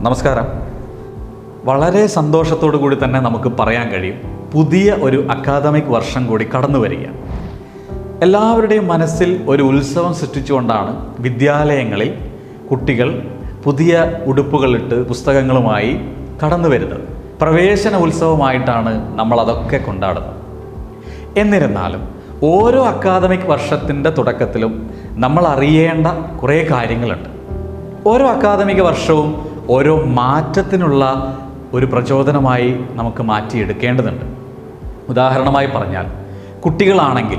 നമസ്കാരം. വളരെ സന്തോഷത്തോടു കൂടി തന്നെ നമുക്ക് പറയാൻ കഴിയും. പുതിയ ഒരു അക്കാദമിക് വർഷം കൂടി കടന്നു വരികയാണ്. എല്ലാവരുടെയും മനസ്സിൽ ഒരു ഉത്സവം സൃഷ്ടിച്ചുകൊണ്ടാണ് വിദ്യാലയങ്ങളിൽ കുട്ടികൾ പുതിയ ഉടുപ്പുകളിട്ട് പുസ്തകങ്ങളുമായി കടന്നു വരുന്നത്. പ്രവേശന ഉത്സവമായിട്ടാണ് നമ്മൾ അതൊക്കെ കൊണ്ടാടുന്നത്. എന്നിരുന്നാലും ഓരോ അക്കാദമിക് വർഷത്തിന്റെ തുടക്കത്തിലും നമ്മൾ അറിയേണ്ട കുറേ കാര്യങ്ങളുണ്ട്. ഓരോ അക്കാദമിക വർഷവും ഓരോ മാറ്റത്തിനുള്ള ഒരു പ്രചോദനമായി നമുക്ക് മാറ്റിയെടുക്കേണ്ടതുണ്ട്. ഉദാഹരണമായി പറഞ്ഞാൽ കുട്ടികളാണെങ്കിൽ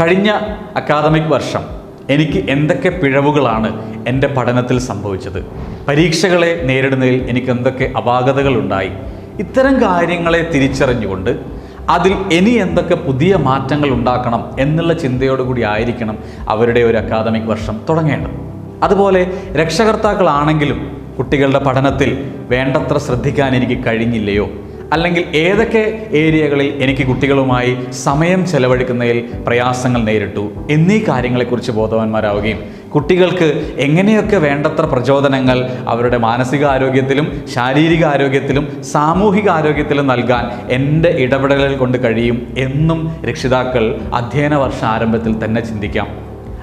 കഴിഞ്ഞ അക്കാദമിക് വർഷം എനിക്ക് എന്തൊക്കെ പിഴവുകളാണ് എന്റെ പഠനത്തിൽ സംഭവിച്ചത്? പരീക്ഷകളെ നേരിടുന്നതിൽ എനിക്ക് എന്തൊക്കെ അപാകതകളുണ്ടായി ഇത്തരം കാര്യങ്ങളെ തിരിച്ചറിഞ്ഞുകൊണ്ട് അതിൽ ഇനി എന്തൊക്കെ പുതിയ മാറ്റങ്ങൾ ഉണ്ടാക്കണം എന്നുള്ള ചിന്തയോടുകൂടി ആയിരിക്കണം അവരുടെ ഒരു അക്കാദമിക് വർഷം തുടങ്ങേണ്ടത്. അതുപോലെ രക്ഷകർത്താക്കളാണെങ്കിലും കുട്ടികളുടെ പഠനത്തിൽ വേണ്ടത്ര ശ്രദ്ധിക്കാൻ എനിക്ക് കഴിഞ്ഞില്ലയോ? അല്ലെങ്കിൽ ഏതൊക്കെ ഏരിയകളിൽ എനിക്ക് കുട്ടികളുമായി സമയം ചെലവഴിക്കുന്നതിൽ പ്രയാസങ്ങൾ നേരിട്ടു? എന്നീ കാര്യങ്ങളെക്കുറിച്ച് ബോധവാന്മാരാവുകയും കുട്ടികൾക്ക് എങ്ങനെയൊക്കെ വേണ്ടത്ര പ്രചോദനങ്ങൾ അവരുടെ മാനസികാരോഗ്യത്തിലും ശാരീരിക ആരോഗ്യത്തിലും സാമൂഹിക ആരോഗ്യത്തിലും നൽകാൻ എന്റെ ഇടപെടലുകൾ കൊണ്ട് കഴിയും എന്നും രക്ഷിതാക്കൾ അധ്യയന വർഷ ആരംഭത്തിൽ തന്നെ ചിന്തിക്കാം.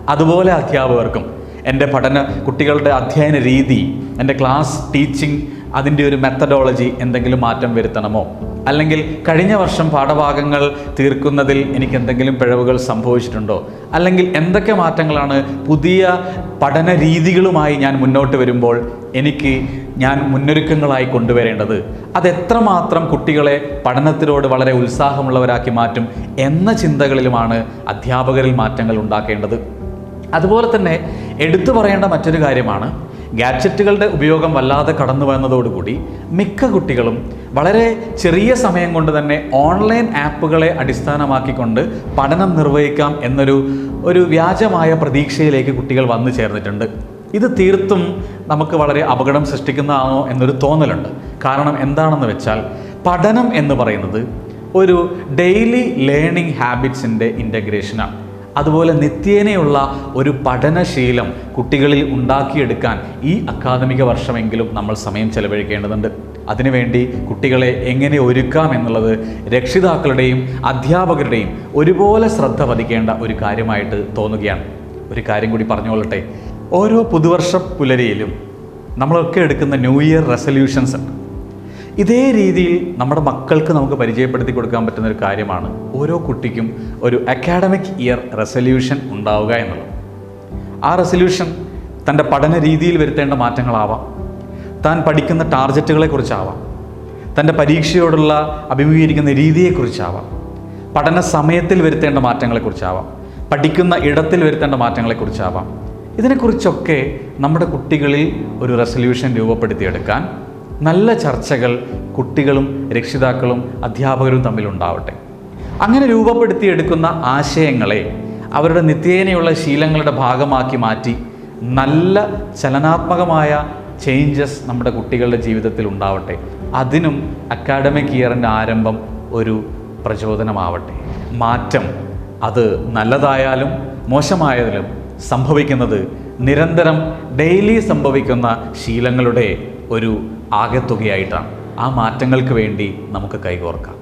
അതുപോലെ അധ്യാപകർക്കും എന്റെ പഠന കുട്ടികളുടെ അധ്യയന രീതി എന്റെ ക്ലാസ് ടീച്ചിങ് അതിന്റെ ഒരു മെത്തഡോളജി എന്തെങ്കിലും മാറ്റം വരുത്തണമോ? അല്ലെങ്കിൽ കഴിഞ്ഞ വർഷം പാഠഭാഗങ്ങൾ തീർക്കുന്നതിൽ എനിക്ക് എന്തെങ്കിലും പിഴവുകൾ സംഭവിച്ചിട്ടുണ്ടോ? അല്ലെങ്കിൽ എന്തൊക്കെ മാറ്റങ്ങളാണ് പുതിയ പഠന രീതികളുമായി ഞാൻ മുന്നോട്ട് വരുമ്പോൾ എനിക്ക് ഞാൻ മുന്നൊരുക്കങ്ങളായി കൊണ്ടുവരേണ്ടത്? അതെത്രമാത്രം കുട്ടികളെ പഠനത്തിനോട് വളരെ ഉത്സാഹമുള്ളവരാക്കി മാറ്റും എന്ന ചിന്തകളിലുമാണ് അധ്യാപകരിൽ മാറ്റങ്ങൾ ഉണ്ടാക്കേണ്ടത്. അതുപോലെ തന്നെ എടുത്തു പറയേണ്ട മറ്റൊരു കാര്യമാണ്. ഗാഡ്ജറ്റുകളുടെ ഉപയോഗം വല്ലാതെ കടന്നു വന്നതോടുകൂടി മിക്ക കുട്ടികളും വളരെ ചെറിയ സമയം കൊണ്ട് തന്നെ ഓൺലൈൻ ആപ്പുകളെ അടിസ്ഥാനമാക്കിക്കൊണ്ട് പഠനം നിർവഹിക്കാം എന്നൊരു ഒരു വ്യാജമായ പ്രതീക്ഷയിലേക്ക് കുട്ടികൾ വന്നു ചേർന്നിട്ടുണ്ട്. ഇത് തീർത്തും നമുക്ക് വളരെ അപകടം സൃഷ്ടിക്കുന്നതാണോ എന്നൊരു തോന്നലുണ്ട്. കാരണം എന്താണെന്ന് വെച്ചാൽ പഠനം എന്ന് പറയുന്നത് ഒരു ഡെയിലി ലേണിംഗ് ഹാബിറ്റ്സിന്റെ ഇന്റഗ്രേഷനാണ് അതുപോലെ നിത്യേനയുള്ള ഒരു പഠനശീലം കുട്ടികളിൽ ഉണ്ടാക്കിയെടുക്കാൻ ഈ അക്കാദമിക വർഷമെങ്കിലും നമ്മൾ സമയം ചെലവഴിക്കേണ്ടതുണ്ട്. അതിനുവേണ്ടി കുട്ടികളെ എങ്ങനെ ഒരുക്കാം എന്നുള്ളത് രക്ഷിതാക്കളുടെയും അധ്യാപകരുടെയും ഒരുപോലെ ശ്രദ്ധ പതിക്കേണ്ട ഒരു കാര്യമായിട്ട് തോന്നുകയാണ്. ഒരു കാര്യം കൂടി പറഞ്ഞുകൊള്ളട്ടെ. ഓരോ പുതുവർഷ പുലരിയിലും നമ്മളൊക്കെ എടുക്കുന്ന ന്യൂ ഇയർ റെസൊല്യൂഷൻസ് ഉണ്ട്. ഇതേ രീതിയിൽ നമ്മുടെ മക്കൾക്ക് നമുക്ക് പരിചയപ്പെടുത്തി കൊടുക്കാൻ പറ്റുന്ന ഒരു കാര്യമാണ് ഓരോ കുട്ടിക്കും ഒരു അക്കാഡമിക് ഇയർ റെസൊല്യൂഷൻ ഉണ്ടാവുക എന്നുള്ളത്. ആ റെസൊല്യൂഷൻ തന്റെ പഠന രീതിയിൽ വരുത്തേണ്ട മാറ്റങ്ങളാവാം. താൻ പഠിക്കുന്ന ടാർജറ്റുകളെക്കുറിച്ചാവാം തന്റെ പരീക്ഷയോടുള്ള അഭിമുഖീകരിക്കുന്ന രീതിയെക്കുറിച്ചാവാം പഠന സമയത്തിൽ വരുത്തേണ്ട മാറ്റങ്ങളെക്കുറിച്ചാവാം പഠിക്കുന്ന ഇടത്തിൽ വരുത്തേണ്ട മാറ്റങ്ങളെക്കുറിച്ചാവാം ഇതിനെക്കുറിച്ചൊക്കെ നമ്മുടെ കുട്ടികളിൽ ഒരു റെസൊല്യൂഷൻ രൂപപ്പെടുത്തിയെടുക്കാൻ നല്ല ചർച്ചകൾ കുട്ടികളും രക്ഷിതാക്കളും അധ്യാപകരും തമ്മിലുണ്ടാവട്ടെ. അങ്ങനെ രൂപപ്പെടുത്തിയെടുക്കുന്ന ആശയങ്ങളെ അവരുടെ നിത്യേനയുള്ള ശീലങ്ങളുടെ ഭാഗമാക്കി മാറ്റി നല്ല ചലനാത്മകമായ ചേഞ്ചസ് നമ്മുടെ കുട്ടികളുടെ ജീവിതത്തിൽ ഉണ്ടാവട്ടെ. അതിനും അക്കാഡമിക് ഇയറിന്റെ ആരംഭം ഒരു പ്രചോദനമാവട്ടെ. മാറ്റം അത് നല്ലതായാലും മോശമായതിലും സംഭവിക്കുന്നത് നിരന്തരം ഡെയിലി സംഭവിക്കുന്ന ശീലങ്ങളുടെ ഒരു ആകെത്തുകയായിട്ടാണ്. ആ മാറ്റങ്ങൾക്ക് വേണ്ടി നമുക്ക് കൈകോർക്കാം.